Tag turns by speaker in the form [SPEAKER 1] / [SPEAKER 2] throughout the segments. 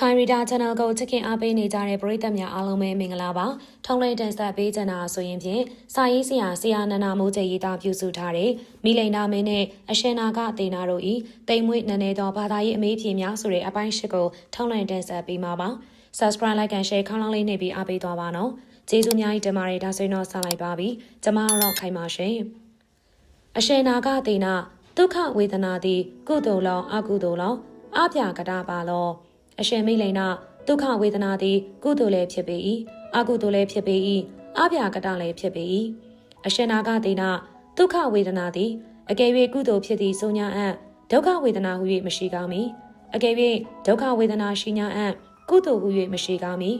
[SPEAKER 1] ခိုင်ရီတာ channel ကိုချစ်ခင်အားပေးနေကြတဲ့ပရိသတ်များအားလုံးပဲမင်္ဂလာပါထုံးလိန်တန်ဆက်ပေးကြတာဆိုရင်ဖြင့်စာရေးဆရာဆရာနန္ဒမိုးကျရေးသားပြုစုထားတဲ့မိလိန်နာမင်းနဲ့အရှင်နာကအသေးနာတို့ဤတိမ်မွေ့နည်းနည်းသောဘာသာရေးအမေးဖြေများဆိုတဲ့အပိုင်းရှစ်ကိုထုံးလိန်တန်ဆက်ပေးမှာပါ subscribe like and share ခေါင်းလောင်းလေးနှိပ်ပြီးအားပေးသွားပါနော်ကျေးဇူးများကြီးတင်ပါတယ်ဒါဆိုရင်တော့ဆက်လိုက်ပါပြီကျမတော့ခိုင်ပါရှင်အရှင်နာကအသေးနာဒုက္ခဝေဒနာသည်ကုသိုလ်လောအကုသိုလ်လောအပြာကတာပါလော အရှင်မိလိန်နာဒုက္ခဝေဒနာသည်ကုသိုလ်လည်းဖြစ်ပေ၏အကုသိုလ်လည်းဖြစ်ပေ၏အပြာကတလည်းဖြစ်ပေ၏အရှင်နာဂတိနာဒုက္ခဝေဒနာသည်အကယ်၍ကုသိုလ်ဖြစ်သည့်ဆိုညာအံ့ဒုက္ခဝေဒနာဟု၍မရှိကောင်းမီအကယ်၍ဒုက္ခဝေဒနာရှိညာအံ့ကုသိုလ်ဟု၍မရှိကောင်းမီ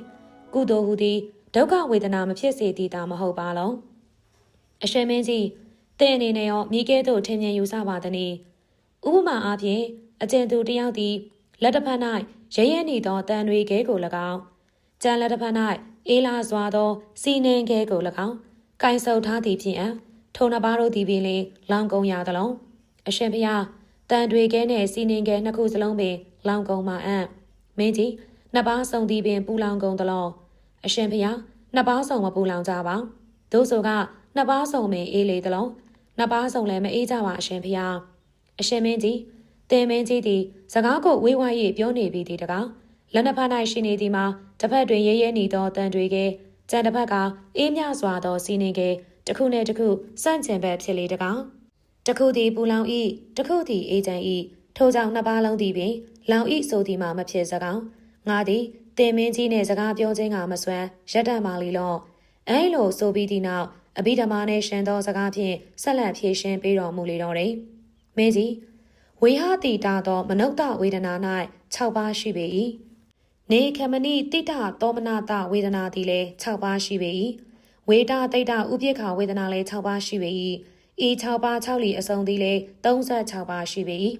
[SPEAKER 1] ကုသိုလ်ဟုသည်ဒုက္ခဝေဒနာမဖြစ်စေသည်သာမဟုတ်ပါလောအရှင်မင်းကြီးတဲ့အနေနဲ့ရောမိကဲတို့ထင်မြင်ယူဆပါသည်။ဥပမာအားဖြင့်အကျဉ်သူတယောက်သည်လက်တစ်ဖက်၌ ရဲရဲနေသောတန်တွေကဲကို၎င်းကြံလက်တစ်ဖက်၌အေးလာစွာသောစီနှင်းကဲကို၎င်းကင်ဆုပ်ထားသည်ဖြင့်အထုံနှစ်ပါးတို့သည်ပင်လေလောင်ကုံရသလုံးအရှင်ဖျားတန်တွေကဲနှင့်စီနှင်းကဲနှစ်ခုစလုံးပင်လောင်ကုံမှအံ့မင်းကြီးနှစ်ပါးစုံသည်ပင်ပူလောင်ကုံသလုံးအရှင်ဖျားနှစ်ပါးစုံမပူလောင်ကြပါသို့ဆိုကနှစ်ပါးစုံပင်အေးလေသလုံးနှစ်ပါးစုံလည်းမအေးကြပါအရှင်ဖျားအရှင်မင်းကြီး တင်မင်းကြီးသည်စကားကိုဝေးဝါး၍ပြောနေပြီးသည်တကားလက်နှစ်ဖက်၌ရှိနေသည်မှာတစ်ဖက်တွင်ရဲရဲနေသောတန်တွေကကြံတစ်ဖက်ကအေးမြစွာသောစီနေကတစ်ခုနှင့်တစ်ခုစန့်ကျင်ဘက်ဖြစ်လေတကားတစ်ခုသည်ပူလောင်ဤတစ်ခုသည်အေးချမ်းဤထိုကြောင့်နှစ်ပါးလုံးသည်ပင်လောင်ဤဆိုသည်မှာမဖြစ်စကောင်းငါသည်တင်မင်းကြီးနှင့်စကားပြောခြင်းကမစွမ်းရက်တတ်ပါလေလောအဲလိုဆိုပြီးဒီနောက်အဘိဓမ္မာနှင့်ရှင်သောစကားဖြင့်ဆက်လက်ဖြည့်ရှင်းပေးတော်မူလေတော်တယ်မင်းကြီး ဝေဟတိတာသော မနုဿဝေဒနာ၌6ပါးရှိပေ၏နေခမဏိတိတသောမနာတဝေဒနာသည်လည်း6ပါးရှိပေ၏ဝေဒတိတဥပိ္ပခဝေဒနာလည်း6ပါးရှိပေ၏ဤ6ပါး6လီအစုံသည်လည်း36ပါးရှိပေ၏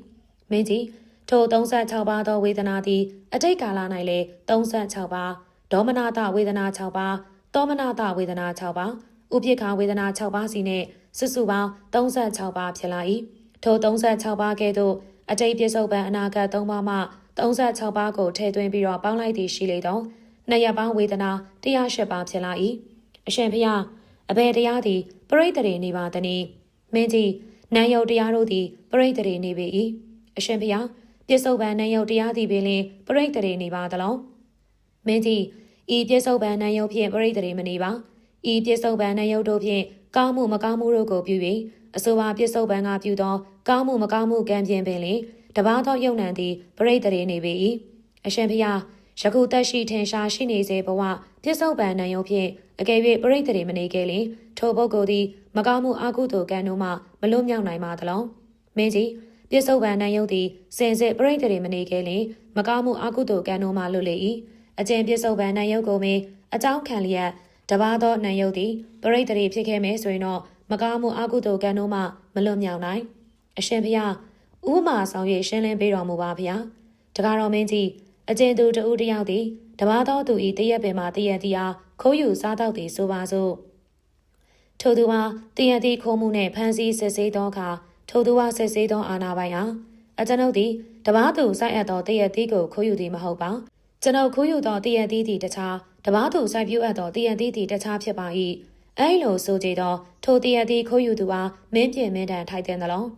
[SPEAKER 1] မင်းကြီးထို36ပါးသောဝေဒနာသည်အတိတ်ကာလ၌လည်း36ပါးဒေါမနာတဝေဒနာ6ပါးသောမနာတဝေဒနာ6ပါးဥပိ္ပခဝေဒနာ6ပါးစီနှင့်စုစုပေါင်း36ပါးဖြစ်လာ၏ ထို36ပါးကဲ့သို့အတိတ်ပြစ္ဆုတ်ပံအနာဂတ်3ပါးမှ36ပါးကိုထည့်သွင်းပြီးတော့ပေါင်းလိုက်သည်ရှိလေတော့နှစ်ရပေါင်းဝေဒနာ108ပါးဖြစ်လာ၏အရှင်ဖျားအဘယ်တရားသည်ပရိသေတွေနေပါသနည်းမင်းကြီးနံယုတ်တရားတို့သည်ပရိသေတွေနေပေ၏အရှင်ဖျားပြစ္ဆုတ်ပံနံယုတ်တရားသည်ပင်လင်ပရိသေတွေနေပါသလုံးမင်းကြီးဤပြစ္ဆုတ်ပံနံယုတ်ဖြင့်ပရိသေတွေမနေပါဤပြစ္ဆုတ်ပံနံယုတ်တို့ဖြင့်ကောင်းမှုမကောင်းမှုတို့ကိုပြု၍ အဆိုပါပြစ္ဆုတ်ပံကပြုသော ကောင်းမှုမကောင်းမှုကံပြင်ပင်လေတပါးသောယုံနံသည်ပရိသေနေပေ၏အရှင်ဖျားယခုတက်ရှိထင်ရှားရှိနေစေဘဝပြစ္ဆုတ်ပံနံယုံဖြင့်အကယ်၍ပရိသေမနေခဲ့လင်ထိုပုဂ္ဂိုလ်သည်မကောင်းမှုအကုသိုလ်ကံတို့မှမလွတ်မြောက်နိုင်ပါသလုံးမင်းကြီးပြစ္ဆုတ်ပံနံယုံသည်စင်စစ်ပရိသေမနေခဲ့လင်မကောင်းမှုအကုသိုလ်ကံတို့မှလွတ်လေ၏အကျင့်ပြစ္ဆုတ်ပံနံယုံကိုမင်းအကြောင်းခံလျက်တပါးသောနံယုတ်သည်ပရိသေဖြစ်ခဲ့မယ်ဆိုရင်တော့ မကားမှုအကုသိုလ်ကံတို့မှမလွတ်မြောက်နိုင်အရှင်ဖျားဥပမာဆောင်၍ရှင်းလင်းပေးတော်မူပါဗျာတကားတော်မင်းကြီးအကျဉ်သူတဦးတယောက်သည်တပါးသောသူဤတရက်ပင်မှတရက်သည်အားခိုးယူစားတော့သည်ဆိုပါစို့ထိုသူအားတရက်သည်ခိုးမှုနှင့်ဖမ်းဆီးစစ်ဆေးသောအခါထိုသူအားစစ်ဆေးသောအာဏာပိုင်အားအကျွန်ုပ်သည်တပါးသူစိုက်အပ်သောတရက်သည်ကိုခိုးယူသည်မဟုတ်ပါကျွန်ုပ်ခိုးယူသောတရက်သည်သည်တခြားတပါးသူစိုက်ပြူအပ်သောတရက်သည်သည်တခြားဖြစ်ပါ၏ အဲလိုဆိုကြသောထိုတရသည်ခိုးယူသူအားမင်းပြင်းမင်းတန်ထိုက်တဲ့နှလုံး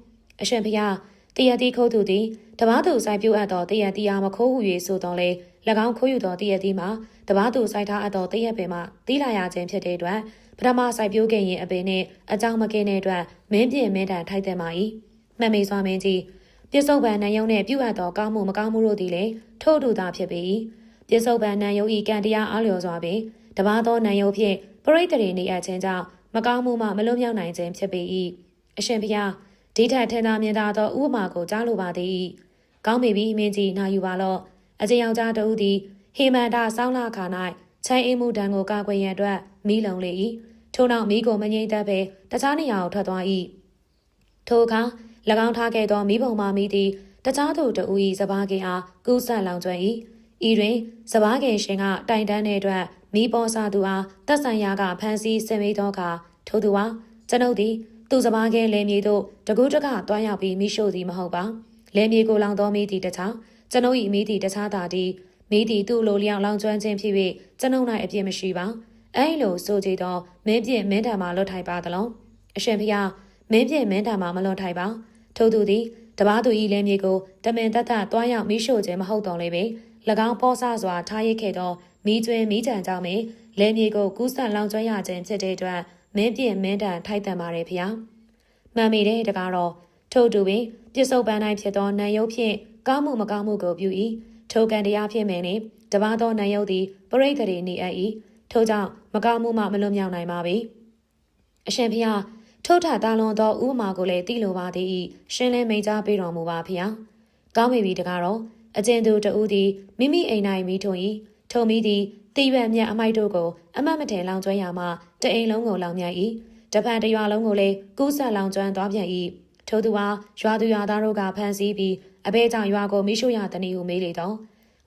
[SPEAKER 1] အရှင်ဖျားတရသည်ခိုးသူသည်တပားသူစိုက်ပြူအပ်သောတရသည်အားမခိုးဟု၍ဆိုတော်လေ၎င်းခိုးယူသောတရသည်မှာတပားသူစိုက်ထားအပ်သောတရပင်မှတီးလာရခြင်းဖြစ်တဲ့အတွက်ပထမစိုက်ပြိုးခဲ့ရင်အပင်နှင့်အကြောင်းမကင်းတဲ့အတွက်မင်းပြင်းမင်းတန်ထိုက်တဲ့မှာ၏မှတ်မိစွာမင်းကြီးပြစ္ဆုတ်ပံနံယုံနှင့်ပြုအပ်သောကောင်းမှုမကောင်းမှုတို့သည်လည်းထို့တူသာဖြစ်ပေ၏ပြစ္ဆုတ်ပံနံယုံဤကံတရားအားလျော်စွာပင်တပါးသောနံယုံဖြင့် ပရိသေတွေနေအပ်ခြင်းကြောင့်မကောင်းမှုမှမလွတ်မြောက်နိုင်ခြင်းဖြစ်ပေ၏အရှင်ဘုရားဒီထက်ထင်သာမြင်သာသောဥပမာကိုကြားလိုပါသည်ကောင်းပြီပြီမင်းကြီးနာယူပါလော့အကျဉ်ယောက်ျားတဦးသည်ဟေမန္တာစောင်းလာခါ၌ချမ်းအင်းမှုတံကိုကာကွယ်ရန်အတွက်မိလုံလေ၏ထို့နောက်မိကိုမငြိမ့်သက်ပဲတခြားနေရာကိုထွက်သွား၏ထိုအခါ၎င်းထားခဲ့သောမိဘုံမာမိသည်တခြားသူတဦး၏စပားကင်အားကူးဆက်လောင်ကျွမ်း၏ဤတွင်စပားကင်ရှင်ကတိုင်တန်းတဲ့အတွက် မိပေါ်စာသူအားတက်ဆိုင်ရာကဖမ်းဆီးဆင်မိသောအခါထိုသူဟာကျွန်ုပ်သည်သူစပားကဲလဲမြေသို့တကူးတကတွားရောက်ပြီးမိရှို့သည်မဟုတ်ပါလဲမြေကိုလောင်သောမိသည်တခြားကျွန်ုပ်၏မိသည်တခြားသာသည်မိသည်သူ့လိုလျောက်လောင်ကျွမ်းခြင်းဖြစ်၍ကျွန်ုပ်၌အပြစ်မရှိပါအဲ့လိုဆိုကြသောမင်းပြည့်မင်းတံမှာလွတ်ထိုင်ပါသလုံးအရှင်ဖျားမင်းပြည့်မင်းတံမှာမလွတ်ထိုင်ပါထို့သူသည်တပားသူဤလည်းမြေကိုတမင်တတ်တတွားရောက်မိရှို့ခြင်းမဟုတ်တော်လေပေ၎င်း ပေါ်ဆစွာထားရခဲ့သောမိကျွင်းမိကြံကြောင့်ပင်လဲမြေကိုကူးဆက်လောင်ကျွမ်းရခြင်းဖြစ်တဲ့အတွက်မင်းပြည့်မင်းတံထိုက်တန်ပါれဖျားမှန်မိတဲ့တကားတော့ထို့တူပင်ပြစ္ဆုတ်ပန်းတိုင်းဖြစ်သောနံရုပ်ဖြင့်ကောင်းမှုမကောင်းမှုကိုပြု၏ထိုကံတရားဖြစ်မယ်နှင့်တပါသောနံရုပ်သည်ပရိသေတွေနေအပ်၏ထို့ကြောင့်မကောင်းမှုမှမလွတ်မြောက်နိုင်ပါပေအရှင်ဖျားထို့ထတာလွန်သောဥပမာကိုလည်းသိလိုပါသည်၏ရှင်းလင်းမိန့်ကြားပေးတော်မူပါဖျားကောင်းပြီပြီတကားတော့ အကျဉ်သူတဦးသည်မိမိအိမ်၌မိထုံ၏ထုံမိသည်တည်ရွက်မြတ်အမိုက်တို့ကိုအမတ်မထင်လောင်ကျွမ်းရမှတအိမ်လုံးကိုလောင်မြတ်၏တပန်တရွာလုံးကိုလည်းကူးဆက်လောင်ကျွမ်းသွားပြန်၏ထို့သူဟာရွာသူရွာသားတို့ကဖမ်းဆီးပြီးအဘဲကြောင့်ရွာကိုမိရှုရသည်ဟုမေးလေတော့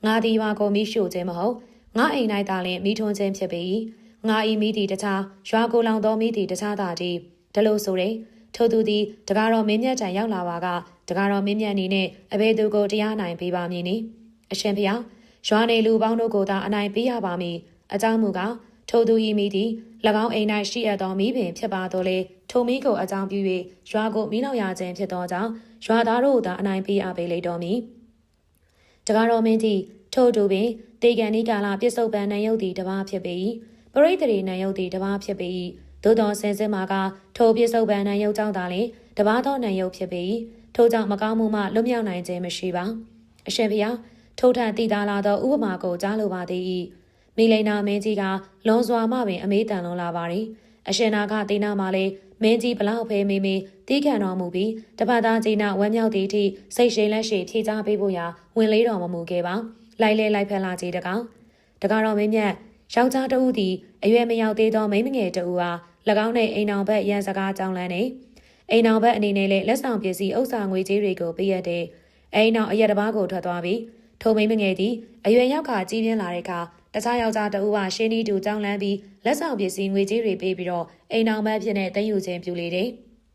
[SPEAKER 1] ငါဒီရွာကိုမိရှုခြင်းမဟုတ်ငါအိမ်၌သာလျှင်မိထွန်းခြင်းဖြစ်ပေ၏ငါဤမိသည်တခြားရွာကိုလောင်သောမိသည်တခြားသာတည်းဒလို့ဆိုရင်ထို့သူသည်တကားတော်မင်းမြတ်ထံရောက်လာပါက တကားတော်မင်းမြတ်နေနဲ့အဘဲသူကိုတရားနိုင်ပေးပါမည်နီအရှင်ဖျားရွာနေလူပေါင်းတို့ကိုသာအနိုင်ပေးရပါမည်အကြောင်းမူကားထိုသူဤမိသည်၎င်းအိမ်၌ရှိအပ်သောမိပင်ဖြစ်ပါတော့လေထိုမိကိုအကြောင်းပြု၍ရွာကိုမိလောက်ရခြင်းဖြစ်သောကြောင့်ရွာသားတို့သာအနိုင်ပေးအပ်ပေလေတော်မူတကားတော်မင်းသည်ထို့သူပင်တေကန်ဤကာလပြစ္ဆုတ်ပန်နံယုတ်သည်တပါးဖြစ်ပေ၏ပရိသေနံယုတ်သည်တပါးဖြစ်ပေ၏သို့သောဆင်စင်မာကထိုပြစ္ဆုတ်ပန်နံယုတ်ကြောင့်သာလေတပါးသောနံယုတ်ဖြစ်ပေ၏ ထို့ကြောင့်မကောင်းမှုမှလွတ်မြောက်နိုင်ခြင်းမရှိပါအရှင်ဖျားထိုထန်တည်တာလာသောဥပမာကိုကြားလိုပါသည်၏မိလိန်နာမင်းကြီးကလွန်စွာမှပင်အမေးတန်လွန်လာပါသည်အရှင်နာကတေနာမှာလေမင်းကြီးဘလောက်ဖဲမေမေတီးခံတော်မူပြီးတပတ်သားကြီးနာဝမ်းမြောက်သည့်အထိစိတ်ရှိလက်ရှိဖြေချပေးဖို့ရာဝင်လေးတော်မမူခဲ့ပါလိုက်လဲလိုက်ဖက်လာကြီးတကောင်တကောင်တော်မင်းမြတ်ယောက်ျားတဦးသည်အရွယ်မရောက်သေးသောမိန်းမငယ်တဦးအား၎င်းနှင့်အိမ်အောင်ဘက်ရန်စကားကြောင်းလန်းနေ အိမ်အောင်ဘက်အနေနဲ့လည်းလက်ဆောင်ပစ္စည်းဥစ္စာငွေကြေးတွေကိုပေးရတဲ့အိမ်အောင်အရက်တစ်ပါးကိုထွက်သွားပြီးထိုမိန်းမငယ်သည်အရွယ်ရောက်ကကြီးပြင်းလာတဲ့အခါတခြားယောက်ျားတဦးကရှင်းဒီတူကြောင်းလန်းပြီးလက်ဆောင်ပစ္စည်းငွေကြေးတွေပေးပြီးတော့အိမ်အောင်ဘက်ဖြစ်တဲ့တည်ယူခြင်းပြုလေတယ်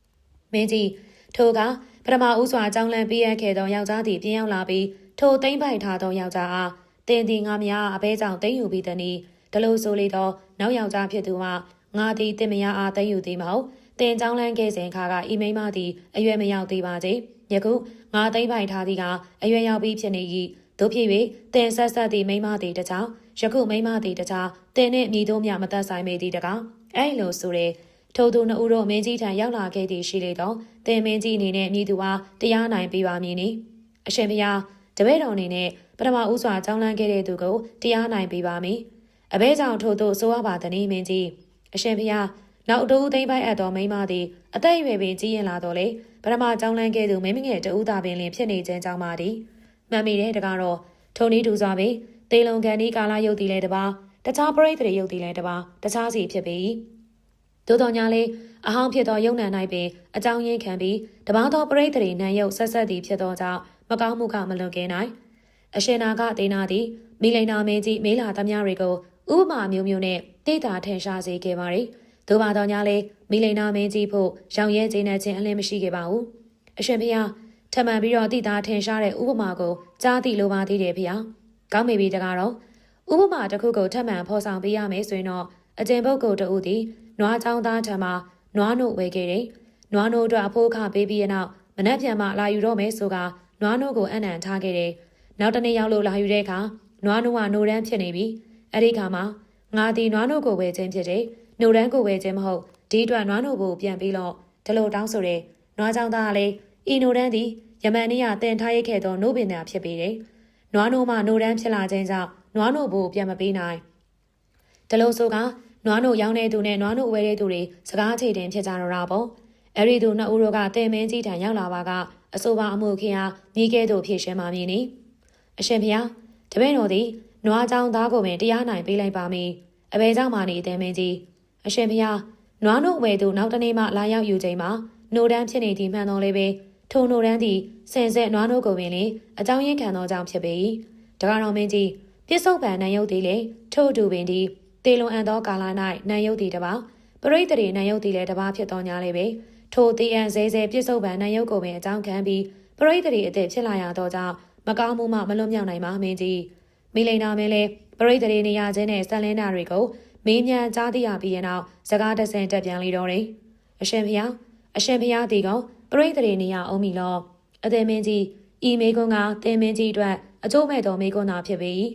[SPEAKER 1] ။မင်းကြီးထိုကပထမဦးစွာကြောင်းလန်းပေးရခဲ့သောယောက်ျားသည်ပြန်ရောက်လာပြီးထိုသိမ့်ပိုက်ထားသောယောက်ျားအားတင်ဒီငါမယားအဘဲကြောင့်တိမ့်ယူပြီးသည်နီဒလို့ဆိုလေသောနောက်ယောက်ျားဖြစ်သူကငါသည်တင်မယားအားတိမ့်ယူသည်မဟုတ် တင်ကြောင်းလန်းခဲ့စဉ်ခါကအီမိမသည်အရွယ်မရောက်သေးပါသေးယခုငါသိမ့်ပိုက်ထားသည်ကအရွယ်ရောက်ပြီးဖြစ်နေ၏တို့ဖြစ်၍တင်ဆက်ဆက်သည့်မိမသည်တကြောင်ယခုမိမသည်တခြားတင်နှင့်မြည်တို့မြမသက်ဆိုင်ပေသည်တကားအဲ့လိုဆိုတဲ့ထိုသူနှစ်ဦးတို့မင်းကြီးထံရောက်လာခဲ့သည်ရှိလေတော့တင်မင်းကြီးအနေနဲ့မြည်သူအားတရားနိုင်ပေးပါမည်နီအရှင်ဘုရားတပည့်တော်အနေနဲ့ပထမဦးစွာကြောင်းလန်းခဲ့တဲ့သူကိုတရားနိုင်ပေးပါမည်အဘဲကြောင့်ထို့သို့ဆိုရပါသည်မင်းကြီးအရှင်ဘုရား နောက်တူသိမ့်ပိုက်အပ်သောမိန်းမသည်အသက်အရွယ်ပင်ကြီးရင်လာတော့လေပထမကြောင်းလန်းခဲ့သူမိမငယ်တဦးသာပင်လင်ဖြစ်နေခြင်းကြောင့်ပါသည်မှန်မိတဲ့တကားတော့ထုံနီးတူစွာပင်သေလုံကန်ဒီကာလာရုပ်တည်လဲတပါတခြားပရိသေရုပ်တည်လဲတပါတခြားစီဖြစ်ပေ၏သို့တော်ညာလေးအဟောင်းဖြစ်သောယုံနံ၌ပင်အကြောင်းရင်းခံပြီးတပါသောပရိသေနံရုပ်ဆက်ဆက်သည်ဖြစ်သောကြောင့်မကောင်းမှုကမလွန်ကဲနိုင်အရှင်နာကဒေနာသည်မိလိန်နာမင်းကြီးမေးလာသမျှတွေကိုဥပမာမျိုးမျိုးနဲ့တိတာထင်ရှားစေခဲ့ပါသည်။ သို့ပါတော့ညာလေမိလိန်နာမင်းကြီးဖို့ရောင်ရဲခြင်းနဲ့ခြင်းအလင်းမရှိခဲ့ပါဘူး။အရှင်ဖေဟာထမှန်ပြီးတော့တိတာထင်ရှားတဲ့ဥပမာကိုကြားသိလိုပါသေးတယ်ဖေဟာ။ကောင်းပြီပြီတကားတော့ဥပမာတစ်ခုကိုထမှန်ဖော်ဆောင်ပေးရမယ်ဆိုရင်တော့အကျင့်ပုဂ္ဂိုလ်တို့ဦးသည်နွားချောင်းသားထံမှာနွားနို့ဝယ်ခဲ့တယ်။နွားနို့အတွက်အဖိုးခပေးပြီးရနောက်မနှက်ပြန်မှလာယူတော့မယ်ဆိုကနွားနို့ကိုအနံ့ထားခဲ့တယ်။နောက်တနေ့ရောက်လို့လာယူတဲ့အခါနွားနို့ကနိုရန်းဖြစ်နေပြီ။အဲ့ဒီခါမှာငါဒီနွားနို့ကိုဝယ်ခြင်းဖြစ်တယ်။ နိုရန်းကိုဝယ်ခြင်းမဟုတ်ဒီအတွက်နွားနို့ကိုပြန်ပြီးတော့ဒီလိုတောင်းဆိုတယ်။နွားချောင်းသားကလည်းဤနိုရန်းသည်ယမန်နေ့ကတင်ထားရခဲ့သောနို့ပင်သာဖြစ်ပေတယ်။နွားနို့မှနိုရန်းဖြစ်လာခြင်းကြောင့်နွားနို့ဘို့ပြန်မပေးနိုင်။ဒီလိုဆိုကနွားနို့ရောင်းတဲ့သူနဲ့နွားနို့ဝယ်တဲ့သူတွေစကားချိန်တင်ဖြစ်ကြတော့တာပေါ့။အဲ့ဒီသူနှစ်ဦးတို့ကတဲ့မင်းကြီးထံရောက်လာပါကအဆိုပါအမှုခင်အားမိကဲ့သို့ဖြည့်ရှင်းပါမည်နီ။အရှင်ဖျားတပည့်တော်သည်နွားချောင်းသားကိုပင်တရားနိုင်ပေးလိုက်ပါမည်။အဘယ်ကြောင့်မှနေတဲ့မင်းကြီး အရှင်ဖျားနွားနို့ဝယ်သူနောက်တနေ့မှလာရောက်ယူချိန်မှာနိုတန်းဖြစ်နေသည်မှန်တော်လေးပဲထိုနိုတန်းသည်စင်ဆက်နွားနို့ကိုပင်လေအကြောင်းရင်းခံသောကြောင့်ဖြစ်ပေ၏တကားတော်မင်းကြီးပြစ္ဆုတ်ပံနံယုတ်သည်လေထို့တူပင်သည်တေလွန်အန်သောကာလ၌နံယုတ်သည်တပါပရိသေတွေနံယုတ်သည်လည်းတပါဖြစ်သောညာလေးပဲထိုတေအန်ဇဲဇဲပြစ္ဆုတ်ပံနံယုတ်ကိုပင်အကြောင်းခံပြီးပရိသေတွေအသက်ဖြစ်လာရသောကြောင့်မကောင်းမှုမှမလွတ်မြောက်နိုင်ပါမင်းကြီးမမိလိန်နာမင်းလည်းပရိသေတွေနေရာချင်းနဲ့ဆက်လင်းနာတွေကို မေးမြန်းကြားသိရပြီးတဲ့နောက်စကားတဆင်တက်ပြန်လေတော့တယ်။အရှင်ဖျားအရှင်ဖျားဒီကောင်ပရိသေတွေနေရာအောင်ပြီလောအသေးမင်းကြီးဤမေကွန်းကတင်မင်းကြီးအတွက်အကျိုးမဲ့တော်မေကွန်းသာဖြစ်ပေ၏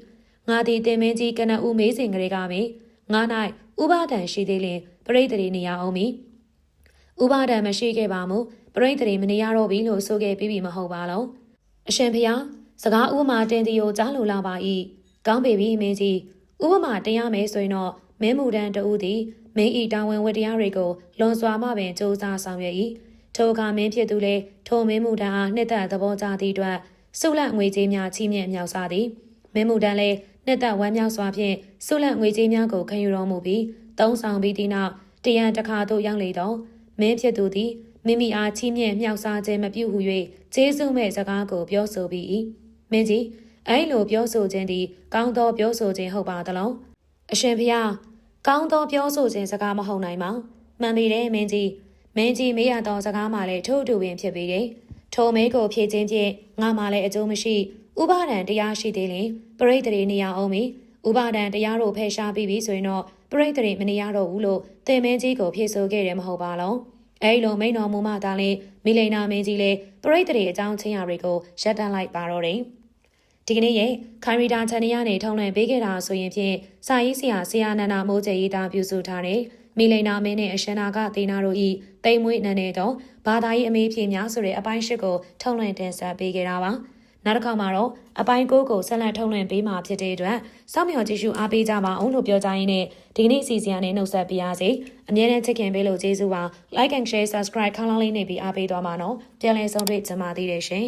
[SPEAKER 1] ငါသည်တင်မင်းကြီးကနဦးမေးစဉ်ကလေးကပင်ငါ၌ဥပဒံရှိသေးလင်ပရိသေတွေနေရာအောင်ပြီဥပဒံမရှိခဲ့ပါမူပရိသေတွေမနေရတော့ပြီလို့ဆိုခဲ့ပြီးပြီမဟုတ်ပါလုံးအရှင်ဖျားစကားဥပမာတင်တီကိုကြားလိုလာပါ၏ကောင်းပေပြီမင်းကြီးဥပမာတင်ရမယ်ဆိုရင်တော့ မင်းမူတန်းတူသည်မင်းဤတာဝန်ဝတ္တရားတွေကိုလွန်စွာမှပင်စ조사ဆောင်ရွက်၏ထိုအခါမင်းဖြစ်သူလည်းထိုမင်းမူတန်းအားနှစ်သက်သဘောကျသည့်အတွက်ဆုလတ်ငွေကြေးများချီးမြှင့်မြောက်စားသည်မင်းမူတန်းလည်းနှစ်သက်ဝမ်းမြောက်စွာဖြင့်ဆုလတ်ငွေကြေးများကိုခံယူတော်မူပြီးသုံးဆောင်ပြီးသည့်နောက်တရံတစ်ခါသို့ရောက်လေတော့မင်းဖြစ်သူသည်မိမိအားချီးမြှင့်မြောက်စားခြင်းမပြုဟု၍ကျေးဇူးမဲ့စကားကိုပြောဆိုပြီး၏မင်းကြီးအဲ့လိုပြောဆိုခြင်းသည်ကောင်းသောပြောဆိုခြင်းဟုတ်ပါသလားအရှင်ဖျား ကောင်းသောပြောဆိုခြင်းစကားမဟုတ်နိုင်ပါမှန်ပြီတဲ့မင်းကြီးမင်းကြီးမေးရသောစကားမှလည်းထို့တူပင်ဖြစ်ပေတယ်ထိုမေးကိုဖြည့်ခြင်းဖြင့်ငါမှလည်းအကျိုးမရှိဥပါဒံတရားရှိသေးရင်ပရိသေတွေနေရအောင်မီဥပါဒံတရားတို့ဖယ်ရှားပြီးပြီဆိုရင်တော့ပရိသေတွေမနေရတော့ဘူးလို့သင်မင်းကြီးကိုဖြေဆိုခဲ့တယ်မဟုတ်ပါလုံးအဲလိုမိန်တော်မူမှသာလေမိလိန်နာမင်းကြီးလေပရိသေတွေအကြောင်းချင်းရာတွေကိုရပ်တန့်လိုက်ပါတော့တယ် ဒီကနေ့ရဲ့ခိုင်ရီတာချန်နီယာနေထုံးလွှင့်ပေးခဲ့တာဆိုရင်ဖြင့်စာရေးဆရာဆရာနန္ဒမိုးကျရေးသားပြုစုထားတဲ့မိလိန်နာမင်းနဲ့အရှင်နာကသေနာတို့ဤတိမ်မွေးနန်းနေတော့ဘာသာရေးအမေးဖြေများဆိုတဲ့အပိုင်း၈ကိုထုံးလွှင့်တင်ဆက်ပေးခဲ့တာပါနောက်တစ်ခါမှာတော့အပိုင်း၉ကိုဆက်လက်ထုံးလွှင့်ပေးမှာဖြစ်တဲ့အတွက်စောင့်မျှော်ကြည့်ရှုအားပေးကြပါအောင်လို့ပြောကြရင်းနဲ့ဒီနေ့စီစဉ်ရတဲ့နှုတ်ဆက်ပေးရစီအမြဲတမ်းချစ်ခင်ပေးလို့ကျေးဇူးပါ like and share subscribe ခေါင်းလောင်းလေးနေပြီးအားပေးသွားပါနော်ပြန်လည်ဆုံးတွေ့ကြပါသေးတယ်ရှင်